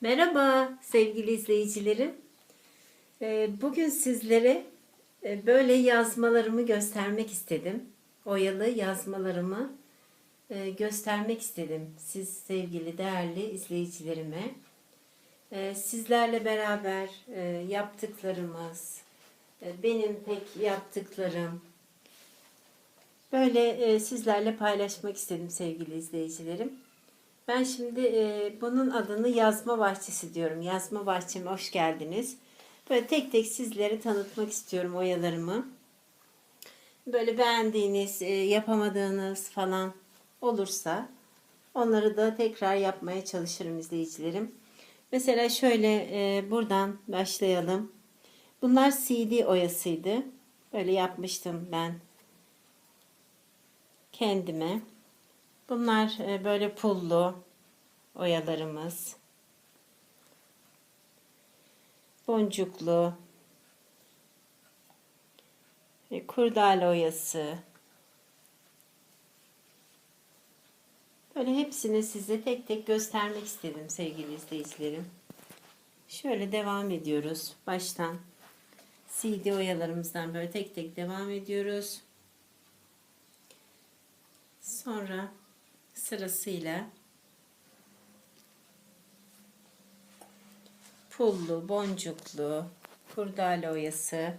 Merhaba sevgili izleyicilerim. Ee, Bugün sizlere e, böyle yazmalarımı göstermek istedim. Oyalı yazmalarımı e, göstermek istedim siz sevgili değerli izleyicilerime. Ee, Sizlerle beraber e, yaptıklarımız, e, benim pek yaptıklarım, böyle e, sizlerle paylaşmak istedim sevgili izleyicilerim. Ben şimdi e, bunun adını yazma bahçesi diyorum. Yazma bahçeme hoş geldiniz. Böyle tek tek sizlere tanıtmak istiyorum oyalarımı. Böyle beğendiğiniz, e, yapamadığınız falan olursa onları da tekrar yapmaya çalışırım izleyicilerim. Mesela şöyle e, buradan başlayalım. Bunlar CD oyasıydı. Böyle yapmıştım ben kendime. Bunlar e, böyle pullu oyalarımız. Boncuklu. ve Kurdale oyası. Böyle hepsini size tek tek göstermek istedim sevgili izleyicilerim. Şöyle devam ediyoruz. Baştan CD oyalarımızdan böyle tek tek devam ediyoruz. Sonra sırasıyla pullu, boncuklu, kurdale oyası,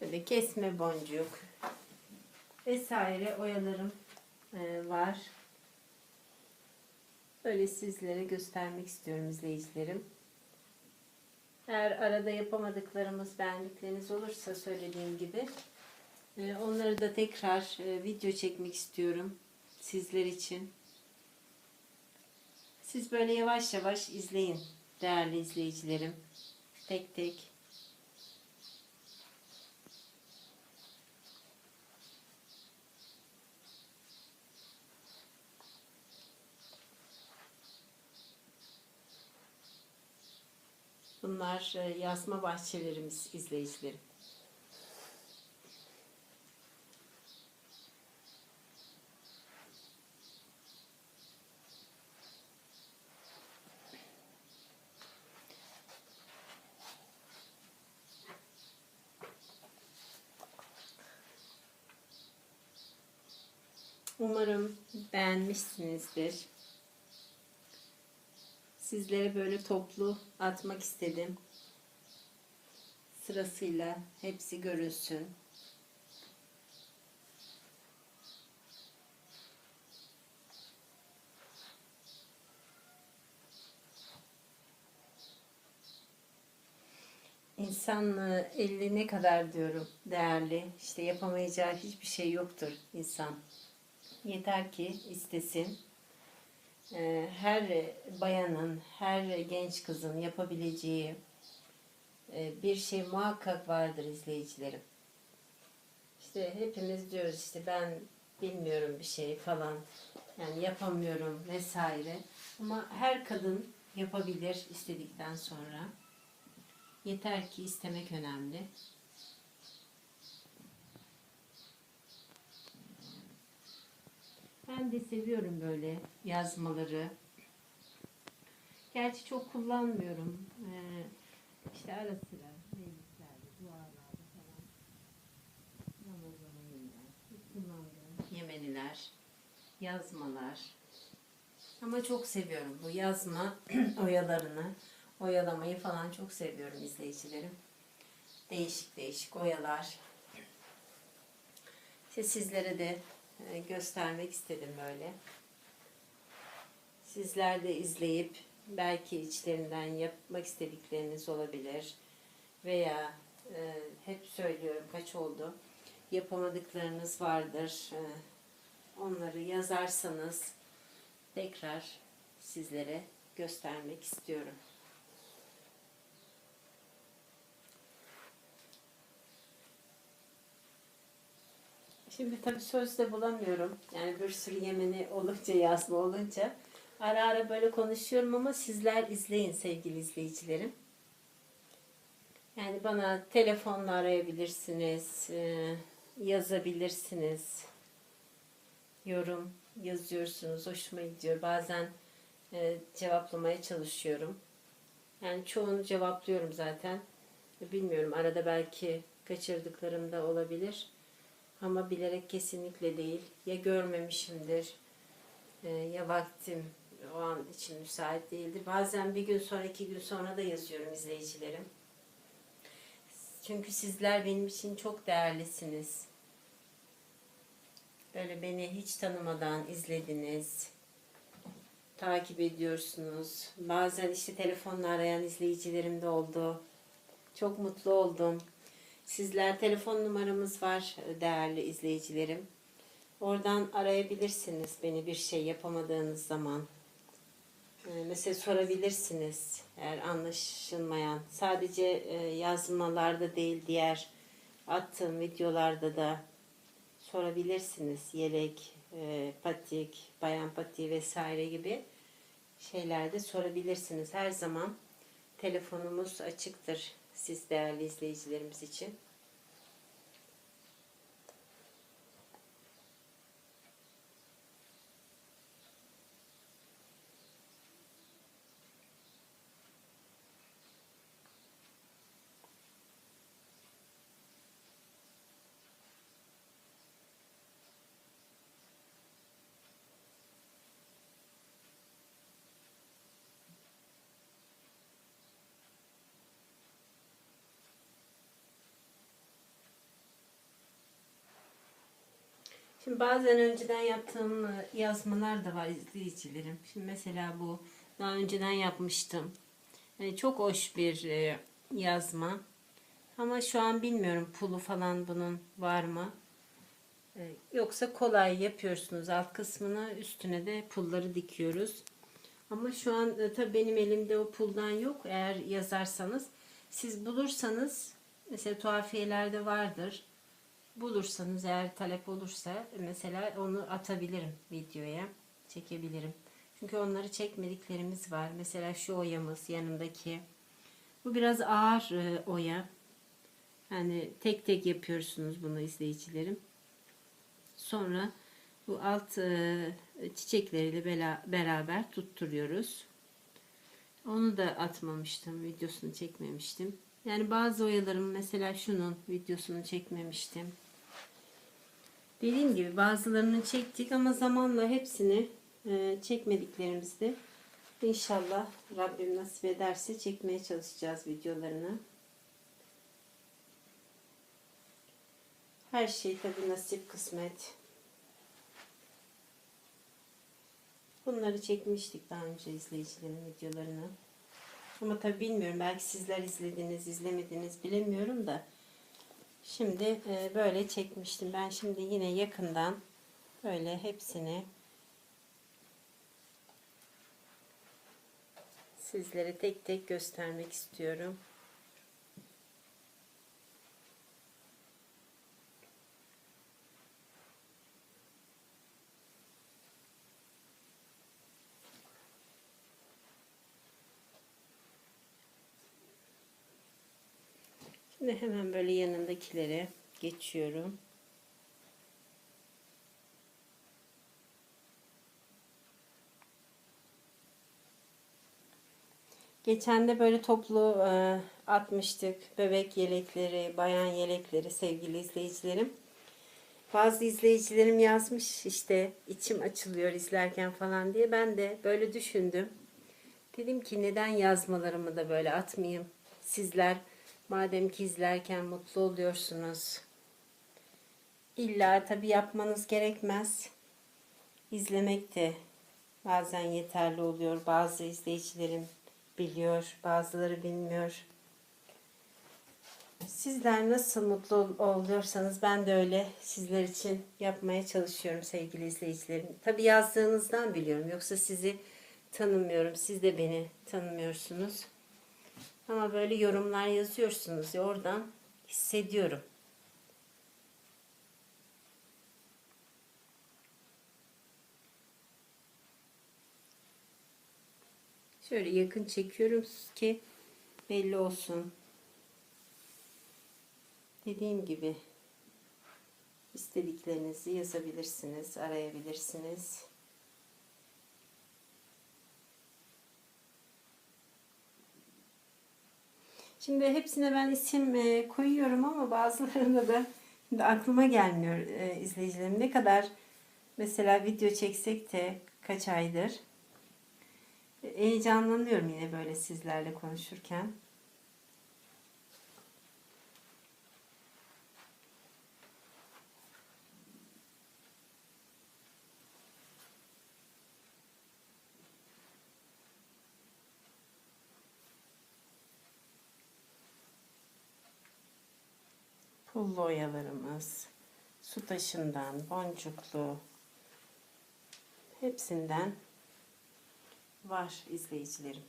böyle kesme boncuk vesaire oyalarım e, var. Böyle sizlere göstermek istiyorum izleyicilerim. Eğer arada yapamadıklarımız, beğendikleriniz olursa söylediğim gibi onları da tekrar e, video çekmek istiyorum sizler için. Siz böyle yavaş yavaş izleyin değerli izleyicilerim. Tek tek. Bunlar e, yazma bahçelerimiz izleyicilerim. Umarım beğenmişsinizdir. Sizlere böyle toplu atmak istedim. Sırasıyla hepsi görülsün. İnsan e, eli ne kadar diyorum değerli. İşte yapamayacağı hiçbir şey yoktur insan. Yeter ki istesin. Ee, Her bayanın, her genç kızın yapabileceği e, bir şey muhakkak vardır izleyicilerim. İşte hepimiz diyoruz işte ben bilmiyorum bir şey falan. Yani yapamıyorum vesaire. Ama her kadın yapabilir istedikten sonra. Yeter ki istemek önemli. Ben de seviyorum böyle yazmaları. Gerçi çok kullanmıyorum. Ee, işte ara sıra meclislerde, dualarda falan. Ramazan Yemeniler, yazmalar. Ama çok seviyorum bu yazma oyalarını. Oyalamayı falan çok seviyorum izleyicilerim. Değişik değişik oyalar. İşte sizlere de göstermek istedim böyle. Sizler de izleyip belki içlerinden yapmak istedikleriniz olabilir. Veya e, hep söylüyorum kaç oldu. Yapamadıklarınız vardır. E, onları yazarsanız tekrar sizlere göstermek istiyorum. Şimdi tabii söz de bulamıyorum. Yani bir sürü yemeni olunca, yazma olunca. Ara ara böyle konuşuyorum ama sizler izleyin sevgili izleyicilerim. Yani bana telefonla arayabilirsiniz, e, yazabilirsiniz. Yorum yazıyorsunuz. Hoşuma gidiyor. Bazen e, cevaplamaya çalışıyorum. Yani çoğunu cevaplıyorum zaten. Bilmiyorum arada belki kaçırdıklarım da olabilir. Ama bilerek kesinlikle değil. Ya görmemişimdir e, ya vaktim o an için müsait değildir. Bazen bir gün sonra iki gün sonra da yazıyorum izleyicilerim. Çünkü sizler benim için çok değerlisiniz. Böyle beni hiç tanımadan izlediniz. Takip ediyorsunuz. Bazen işte telefonla arayan izleyicilerim de oldu. Çok mutlu oldum. Sizler telefon numaramız var değerli izleyicilerim. Oradan arayabilirsiniz beni bir şey yapamadığınız zaman. Ee, Mesela sorabilirsiniz eğer anlaşılmayan. Sadece e, yazmalarda değil diğer attığım videolarda da sorabilirsiniz. Yelek, e, patik, bayan patiği vesaire gibi şeylerde sorabilirsiniz. Her zaman telefonumuz açıktır siz değerli izleyicilerimiz için. Şimdi bazen önceden yaptığım e, yazmalar da var izleyicilerim. Şimdi mesela bu daha önceden yapmıştım. Yani çok hoş bir e, yazma. Ama şu an bilmiyorum pulu falan bunun var mı? E, Yoksa kolay yapıyorsunuz alt kısmını üstüne de pulları dikiyoruz. Ama şu an e, tabii benim elimde o puldan yok. Eğer yazarsanız siz bulursanız mesela tuhafiyelerde vardır bulursanız eğer talep olursa mesela onu atabilirim videoya çekebilirim. Çünkü onları çekmediklerimiz var. Mesela şu oyamız yanındaki. Bu biraz ağır e, oya. Yani tek tek yapıyorsunuz bunu izleyicilerim. Sonra bu alt e, çiçekleriyle bela- beraber tutturuyoruz. Onu da atmamıştım. Videosunu çekmemiştim. Yani bazı oyalarım mesela şunun videosunu çekmemiştim. Dediğim gibi bazılarını çektik ama zamanla hepsini e, çekmediklerimizde inşallah Rabbim nasip ederse çekmeye çalışacağız videolarını. Her şey tabi nasip kısmet. Bunları çekmiştik daha önce izleyicilerin videolarını. Ama tabi bilmiyorum belki sizler izlediniz izlemediniz bilemiyorum da. Şimdi e, böyle çekmiştim. Ben şimdi yine yakından böyle hepsini sizlere tek tek göstermek istiyorum. Şimdi hemen böyle yanındakilere geçiyorum. Geçen de böyle toplu e, atmıştık. Bebek yelekleri, bayan yelekleri sevgili izleyicilerim. Bazı izleyicilerim yazmış işte içim açılıyor izlerken falan diye. Ben de böyle düşündüm. Dedim ki neden yazmalarımı da böyle atmayayım. Sizler madem ki izlerken mutlu oluyorsunuz. İlla tabi yapmanız gerekmez. İzlemek de bazen yeterli oluyor. Bazı izleyicilerim biliyor, bazıları bilmiyor. Sizler nasıl mutlu ol- oluyorsanız ben de öyle sizler için yapmaya çalışıyorum sevgili izleyicilerim. Tabi yazdığınızdan biliyorum. Yoksa sizi tanımıyorum. Siz de beni tanımıyorsunuz. Ama böyle yorumlar yazıyorsunuz ya oradan hissediyorum. Şöyle yakın çekiyorum ki belli olsun. Dediğim gibi istediklerinizi yazabilirsiniz, arayabilirsiniz. Şimdi hepsine ben isim e, koyuyorum ama bazılarında da şimdi aklıma gelmiyor e, izleyicilerim. Ne kadar mesela video çeksek de kaç aydır e, heyecanlanıyorum yine böyle sizlerle konuşurken. Pullu oyalarımız, su taşından, boncuklu hepsinden var izleyicilerim.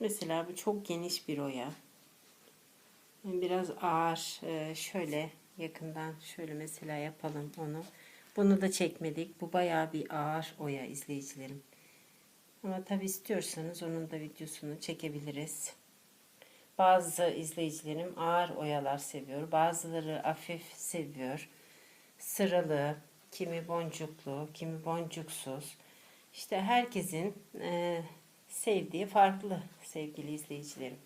Mesela bu çok geniş bir oya. Biraz ağır. Ee, şöyle yakından şöyle mesela yapalım onu. Bunu da çekmedik. Bu bayağı bir ağır oya izleyicilerim. Ama tabi istiyorsanız onun da videosunu çekebiliriz. Bazı izleyicilerim ağır oyalar seviyor. Bazıları hafif seviyor. Sıralı, kimi boncuklu, kimi boncuksuz. İşte herkesin e, sevdiği farklı sevgili izleyicilerim.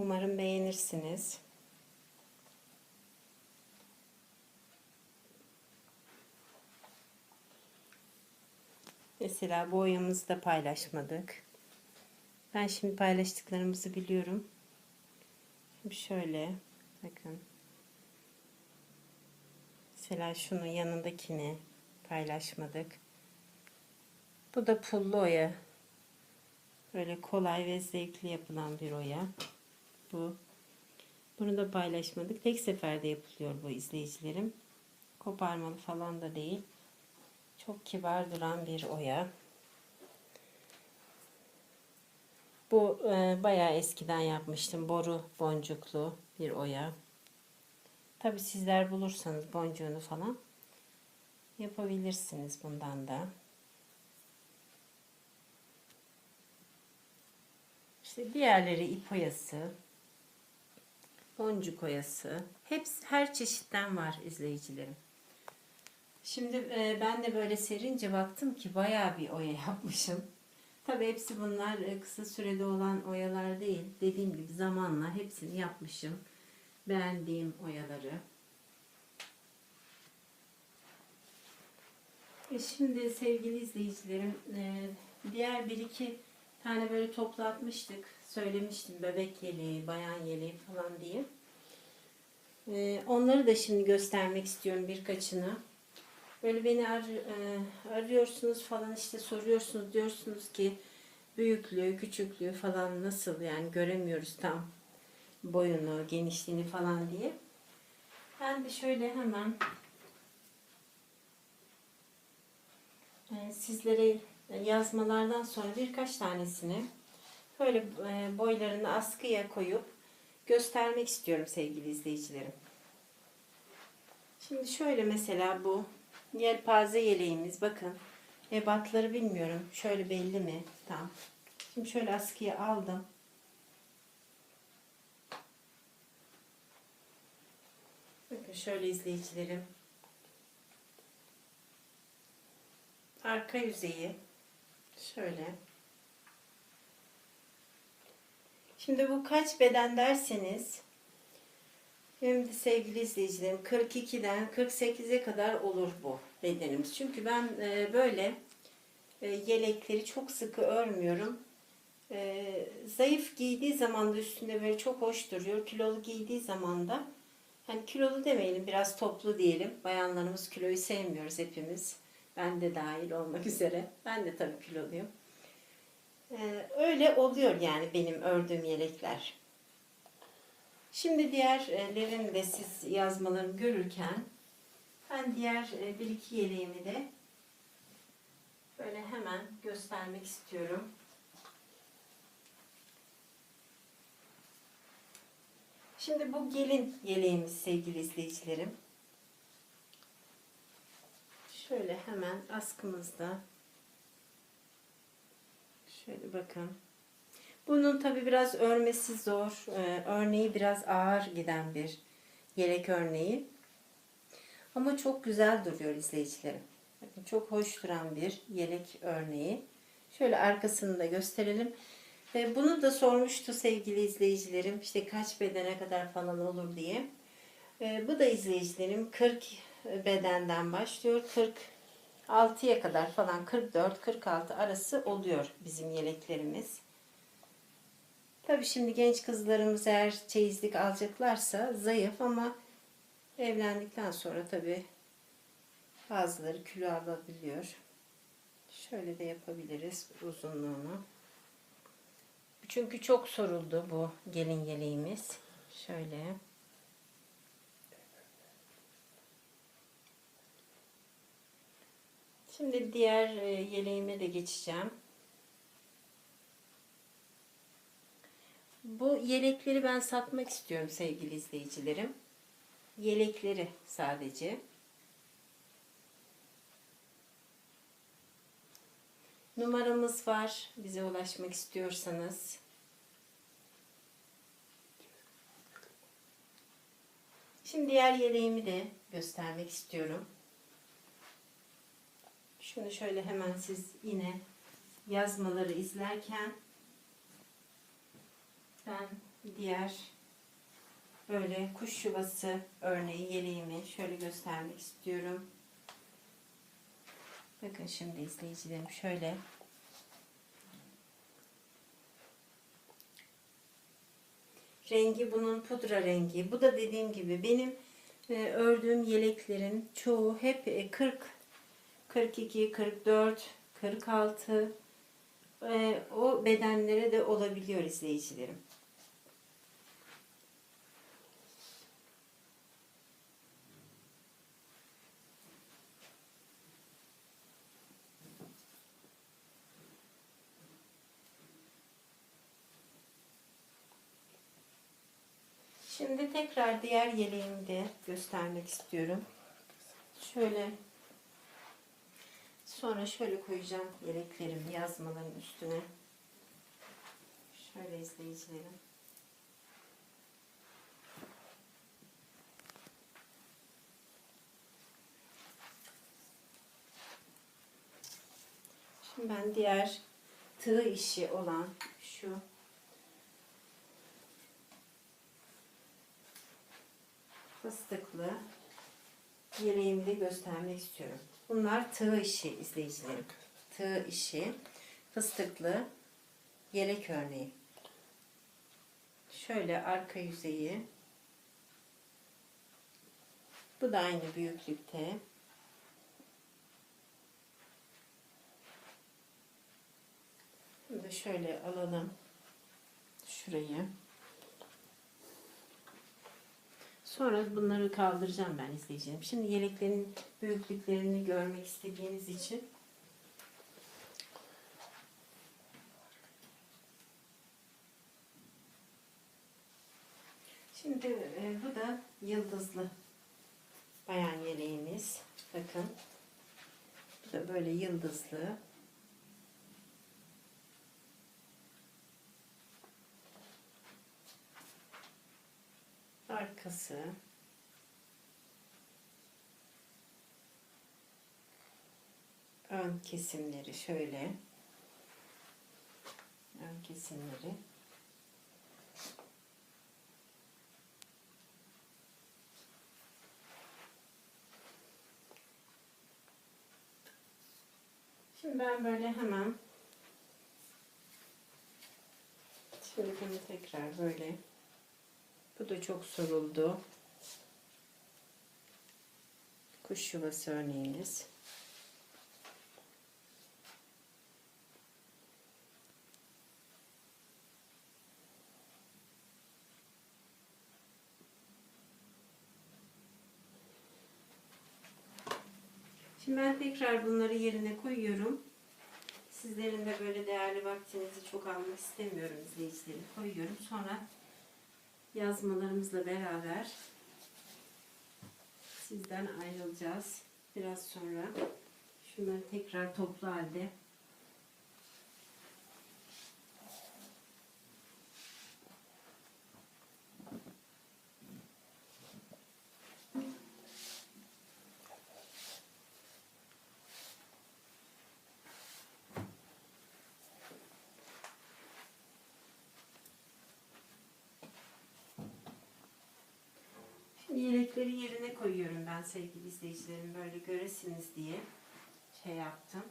Umarım beğenirsiniz. Mesela bu oyamızı da paylaşmadık. Ben şimdi paylaştıklarımızı biliyorum. Şimdi şöyle bakın. Mesela şunun yanındakini paylaşmadık. Bu da pullu oya. Böyle kolay ve zevkli yapılan bir oya bu. Bunu da paylaşmadık. Tek seferde yapılıyor bu izleyicilerim. Koparmalı falan da değil. Çok kibar duran bir oya. Bu e, bayağı eskiden yapmıştım. Boru boncuklu bir oya. Tabi sizler bulursanız boncuğunu falan yapabilirsiniz bundan da. İşte diğerleri ip oyası boncuk oyası. Hepsi her çeşitten var izleyicilerim. Şimdi e, ben de böyle serince baktım ki bayağı bir oya yapmışım. Tabi hepsi bunlar e, kısa sürede olan oyalar değil. Dediğim gibi zamanla hepsini yapmışım. Beğendiğim oyaları. E şimdi sevgili izleyicilerim e, diğer bir iki tane böyle toplatmıştık. Söylemiştim bebek yeleği, bayan yeleği falan diye. Ee, onları da şimdi göstermek istiyorum birkaçını. Böyle beni ar e, arıyorsunuz falan işte soruyorsunuz diyorsunuz ki büyüklüğü, küçüklüğü falan nasıl yani göremiyoruz tam boyunu, genişliğini falan diye. Ben de şöyle hemen e, sizlere yazmalardan sonra birkaç tanesini böyle e, boylarını askıya koyup göstermek istiyorum sevgili izleyicilerim. Şimdi şöyle mesela bu yelpaze yeleğimiz bakın ebatları bilmiyorum şöyle belli mi? Tam şimdi şöyle askıya aldım. Bakın şöyle izleyicilerim. Arka yüzeyi şöyle Şimdi bu kaç beden derseniz Şimdi sevgili izleyicilerim 42'den 48'e kadar olur bu bedenimiz. Çünkü ben e, böyle e, yelekleri çok sıkı örmüyorum. E, zayıf giydiği zaman da üstünde böyle çok hoş duruyor. Kilolu giydiği zaman da hani kilolu demeyelim biraz toplu diyelim. Bayanlarımız kiloyu sevmiyoruz hepimiz. Ben de dahil olmak üzere. Ben de tabii kiloluyum. Ee, öyle oluyor yani benim ördüğüm yelekler. Şimdi diğerlerini de siz yazmalarını görürken ben diğer e, bir iki yeleğimi de böyle hemen göstermek istiyorum. Şimdi bu gelin yeleğimiz sevgili izleyicilerim. Şöyle hemen askımızda. Şöyle bakın. Bunun tabi biraz örmesi zor. Ee, örneği biraz ağır giden bir yelek örneği. Ama çok güzel duruyor izleyicilerim. Bakın çok hoş duran bir yelek örneği. Şöyle arkasını da gösterelim. Ve bunu da sormuştu sevgili izleyicilerim. İşte kaç bedene kadar falan olur diye. Ee, bu da izleyicilerim 40 bedenden başlıyor. 46'ya kadar falan 44-46 arası oluyor bizim yeleklerimiz. Tabi şimdi genç kızlarımız eğer çeyizlik alacaklarsa zayıf ama evlendikten sonra tabi bazıları kilo alabiliyor. Şöyle de yapabiliriz uzunluğunu. Çünkü çok soruldu bu gelin yeleğimiz. Şöyle. Şimdi diğer e, yeleğime de geçeceğim. Bu yelekleri ben satmak istiyorum sevgili izleyicilerim. Yelekleri sadece. Numaramız var. Bize ulaşmak istiyorsanız. Şimdi diğer yeleğimi de göstermek istiyorum. Şunu şöyle hemen siz yine yazmaları izlerken ben diğer böyle kuş yuvası örneği yeleğimi şöyle göstermek istiyorum. Bakın şimdi izleyicilerim şöyle rengi bunun pudra rengi. Bu da dediğim gibi benim e, ördüğüm yeleklerin çoğu hep e, 40 42 44 46 e, o bedenlere de olabiliyor izleyicilerim. Şimdi tekrar diğer yeleğimi de göstermek istiyorum. Şöyle sonra şöyle koyacağım yeleklerimi yazmaların üstüne. Şöyle izleyicilerim. Şimdi ben diğer tığ işi olan şu fıstıklı yeleğimi de göstermek istiyorum. Bunlar tığ işi izleyicilerim. Tığ işi fıstıklı yelek örneği. Şöyle arka yüzeyi. Bu da aynı büyüklükte. Bunu da şöyle alalım. Şurayı. Sonra bunları kaldıracağım ben izleyeceğim. Şimdi yeleklerin büyüklüklerini görmek istediğiniz için Şimdi e, bu da yıldızlı bayan yeleğimiz. Bakın. Bu da böyle yıldızlı. Arkası. Ön kesimleri şöyle. Ön kesimleri. Şimdi ben böyle hemen şimdi bunu tekrar böyle bu da çok soruldu. Kuş yuvası örneğimiz. Şimdi ben tekrar bunları yerine koyuyorum. Sizlerin de böyle değerli vaktinizi çok almak istemiyorum izleyicilerim. Koyuyorum. Sonra yazmalarımızla beraber sizden ayrılacağız. Biraz sonra şunları tekrar toplu halde Yelekleri yerine koyuyorum ben sevgili izleyicilerim. Böyle göresiniz diye şey yaptım.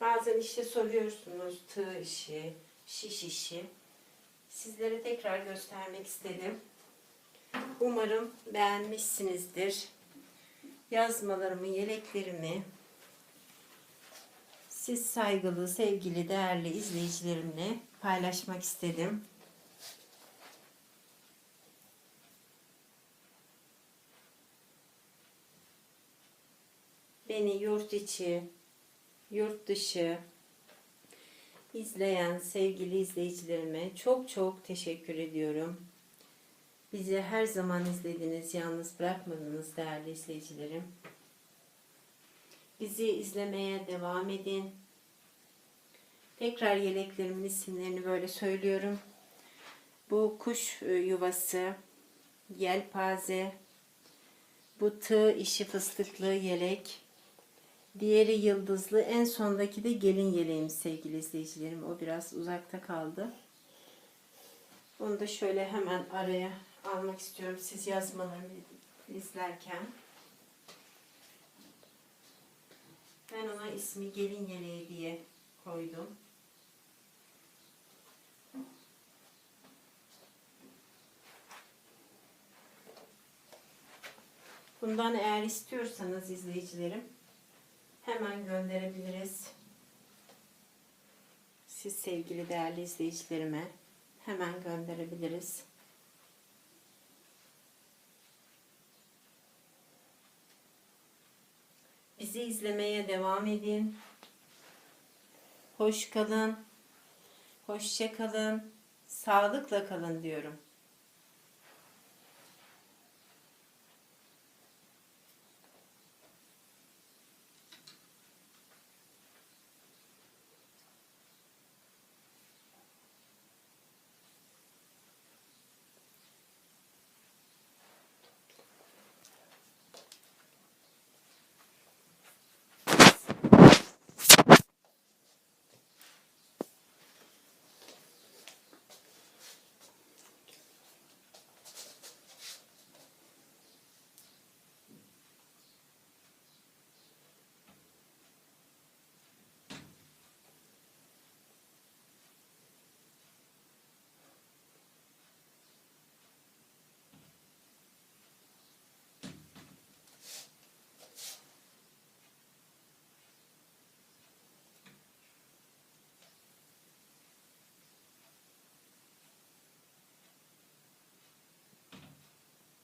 Bazen işte soruyorsunuz tığ işi, şiş işi. Sizlere tekrar göstermek istedim. Umarım beğenmişsinizdir. Yazmalarımı, yeleklerimi siz saygılı, sevgili, değerli izleyicilerimle paylaşmak istedim. Beni yurt içi, yurt dışı izleyen sevgili izleyicilerime çok çok teşekkür ediyorum. Bizi her zaman izlediniz, yalnız bırakmadınız değerli izleyicilerim. Bizi izlemeye devam edin. Tekrar yeleklerimin isimlerini böyle söylüyorum. Bu kuş e, yuvası, yelpaze, bu tığ işi fıstıklı yelek, diğeri yıldızlı, en sondaki de gelin yeleğimiz sevgili izleyicilerim. O biraz uzakta kaldı. Onu da şöyle hemen araya almak istiyorum siz yazmalarımı izlerken. Ben ona ismi gelin yeleği diye koydum. Bundan eğer istiyorsanız izleyicilerim hemen gönderebiliriz. Siz sevgili değerli izleyicilerime hemen gönderebiliriz. Bizi izlemeye devam edin. Hoş kalın. Hoşça kalın. Sağlıkla kalın diyorum.